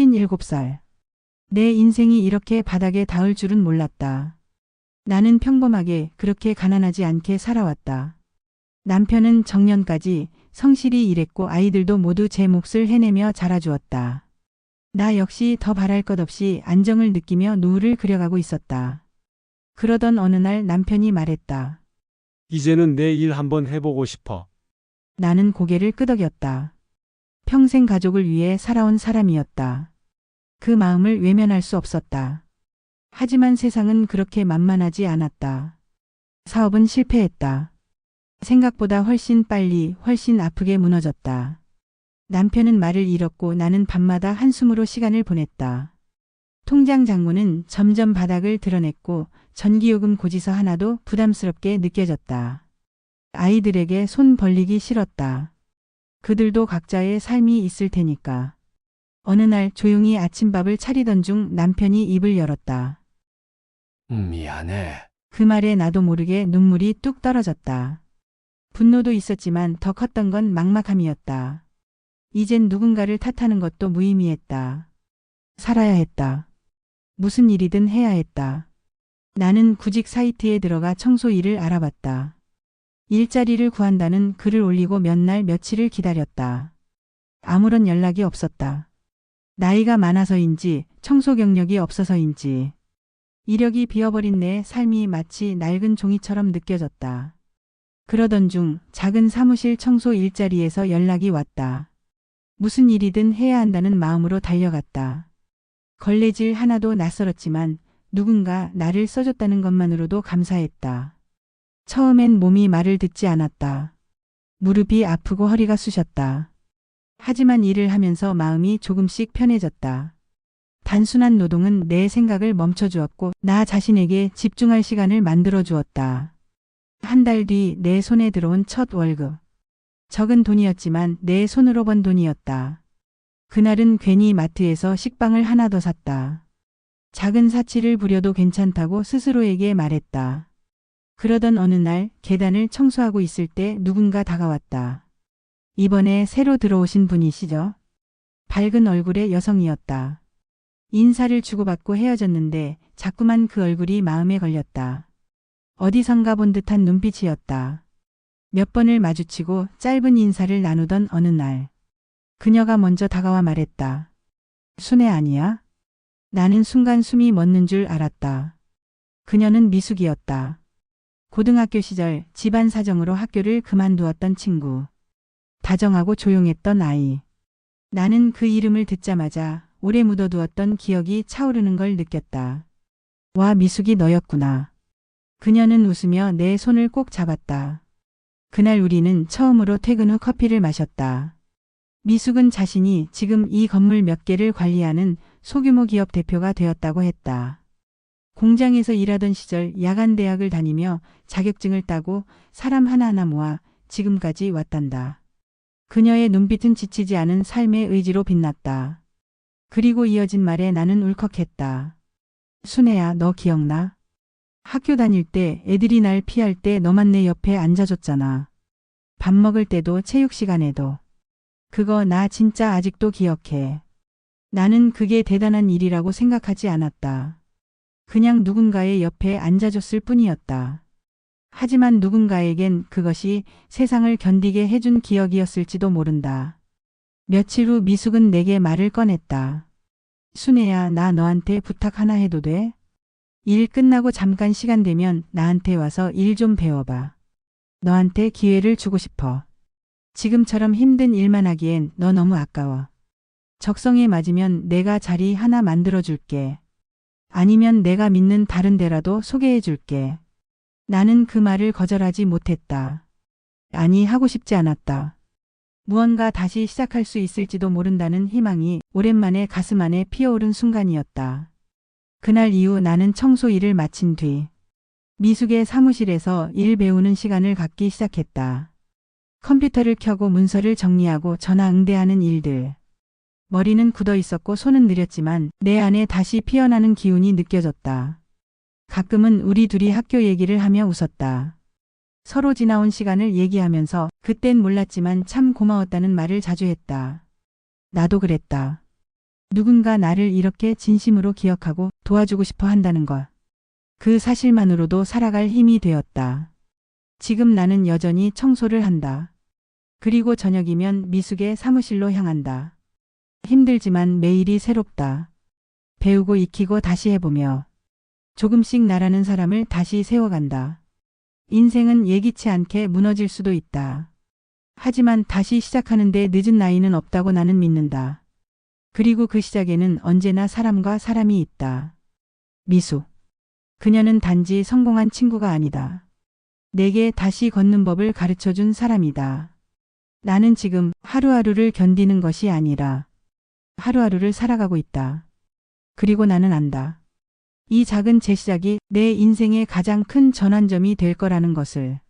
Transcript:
57살. 내 인생이 이렇게 바닥에 닿을 줄은 몰랐다. 나는 평범하게 그렇게 가난하지 않게 살아왔다. 남편은 정년까지 성실히 일했고 아이들도 모두 제 몫을 해내며 자라주었다. 나 역시 더 바랄 것 없이 안정을 느끼며 노후를 그려가고 있었다. 그러던 어느 날 남편이 말했다. 이제는 내 일 한번 해보고 싶어. 나는 고개를 끄덕였다. 평생 가족을 위해 살아온 사람이었다. 그 마음을 외면할 수 없었다. 하지만 세상은 그렇게 만만하지 않았다. 사업은 실패했다. 생각보다 훨씬 빨리, 훨씬 아프게 무너졌다. 남편은 말을 잃었고 나는 밤마다 한숨으로 시간을 보냈다. 통장 잔고는 점점 바닥을 드러냈고 전기요금 고지서 하나도 부담스럽게 느껴졌다. 아이들에게 손 벌리기 싫었다. 그들도 각자의 삶이 있을 테니까. 어느 날 조용히 아침밥을 차리던 중 남편이 입을 열었다. 음, 미안해. 그 말에 나도 모르게 눈물이 뚝 떨어졌다. 분노도 있었지만 더 컸던 건 막막함이었다. 이젠 누군가를 탓하는 것도 무의미했다. 살아야 했다. 무슨 일이든 해야 했다. 나는 구직 사이트에 들어가 청소 일을 알아봤다. 일자리를 구한다는 글을 올리고 몇 날 며칠을 기다렸다. 아무런 연락이 없었다. 나이가 많아서인지 청소 경력이 없어서인지 이력이 비어버린 내 삶이 마치 낡은 종이처럼 느껴졌다. 그러던 중 작은 사무실 청소 일자리에서 연락이 왔다. 무슨 일이든 해야 한다는 마음으로 달려갔다. 걸레질 하나도 낯설었지만 누군가 나를 써줬다는 것만으로도 감사했다. 처음엔 몸이 말을 듣지 않았다. 무릎이 아프고 허리가 쑤셨다. 하지만 일을 하면서 마음이 조금씩 편해졌다. 단순한 노동은 내 생각을 멈춰주었고 나 자신에게 집중할 시간을 만들어 주었다. 한 달 뒤 내 손에 들어온 첫 월급. 적은 돈이었지만 내 손으로 번 돈이었다. 그날은 괜히 마트에서 식빵을 하나 더 샀다. 작은 사치를 부려도 괜찮다고 스스로에게 말했다. 그러던 어느 날 계단을 청소하고 있을 때 누군가 다가왔다. 이번에 새로 들어오신 분이시죠? 밝은 얼굴의 여성이었다. 인사를 주고받고 헤어졌는데 자꾸만 그 얼굴이 마음에 걸렸다. 어디선가 본 듯한 눈빛이었다. 몇 번을 마주치고 짧은 인사를 나누던 어느 날. 그녀가 먼저 다가와 말했다. 순애 아니야? 나는 순간 숨이 멎는 줄 알았다. 그녀는 미숙이었다. 고등학교 시절 집안 사정으로 학교를 그만두었던 친구. 다정하고 조용했던 아이. 나는 그 이름을 듣자마자 오래 묻어두었던 기억이 차오르는 걸 느꼈다. 와, 미숙이 너였구나. 그녀는 웃으며 내 손을 꼭 잡았다. 그날 우리는 처음으로 퇴근 후 커피를 마셨다. 미숙은 자신이 지금 이 건물 몇 개를 관리하는 소규모 기업 대표가 되었다고 했다. 공장에서 일하던 시절 야간 대학을 다니며 자격증을 따고 사람 하나하나 모아 지금까지 왔단다. 그녀의 눈빛은 지치지 않은 삶의 의지로 빛났다. 그리고 이어진 말에 나는 울컥했다. 순애야, 너 기억나? 학교 다닐 때 애들이 날 피할 때 너만 내 옆에 앉아줬잖아. 밥 먹을 때도 체육 시간에도. 그거 나 진짜 아직도 기억해. 나는 그게 대단한 일이라고 생각하지 않았다. 그냥 누군가의 옆에 앉아줬을 뿐이었다. 하지만 누군가에겐 그것이 세상을 견디게 해준 기억이었을지도 모른다. 며칠 후 미숙은 내게 말을 꺼냈다. 순애야, 나 너한테 부탁 하나 해도 돼? 일 끝나고 잠깐 시간 되면 나한테 와서 일 좀 배워봐. 너한테 기회를 주고 싶어. 지금처럼 힘든 일만 하기엔 너 너무 아까워. 적성에 맞으면 내가 자리 하나 만들어 줄게. 아니면 내가 믿는 다른 데라도 소개해 줄게. 나는 그 말을 거절하지 못했다. 아니, 하고 싶지 않았다. 무언가 다시 시작할 수 있을지도 모른다는 희망이 오랜만에 가슴 안에 피어오른 순간이었다. 그날 이후 나는 청소 일을 마친 뒤 미숙의 사무실에서 일 배우는 시간을 갖기 시작했다. 컴퓨터를 켜고 문서를 정리하고 전화 응대하는 일들. 머리는 굳어 있었고 손은 느렸지만 내 안에 다시 피어나는 기운이 느껴졌다. 가끔은 우리 둘이 학교 얘기를 하며 웃었다. 서로 지나온 시간을 얘기하면서 그땐 몰랐지만 참 고마웠다는 말을 자주 했다. 나도 그랬다. 누군가 나를 이렇게 진심으로 기억하고 도와주고 싶어 한다는 것. 그 사실만으로도 살아갈 힘이 되었다. 지금 나는 여전히 청소를 한다. 그리고 저녁이면 미숙의 사무실로 향한다. 힘들지만 매일이 새롭다. 배우고 익히고 다시 해보며 조금씩 나라는 사람을 다시 세워간다. 인생은 예기치 않게 무너질 수도 있다. 하지만 다시 시작하는데 늦은 나이는 없다고 나는 믿는다. 그리고 그 시작에는 언제나 사람과 사람이 있다. 미수. 그녀는 단지 성공한 친구가 아니다. 내게 다시 걷는 법을 가르쳐 준 사람이다. 나는 지금 하루하루를 견디는 것이 아니라 하루하루를 살아가고 있다. 그리고 나는 안다. 이 작은 재시작이 내 인생의 가장 큰 전환점이 될 거라는 것을.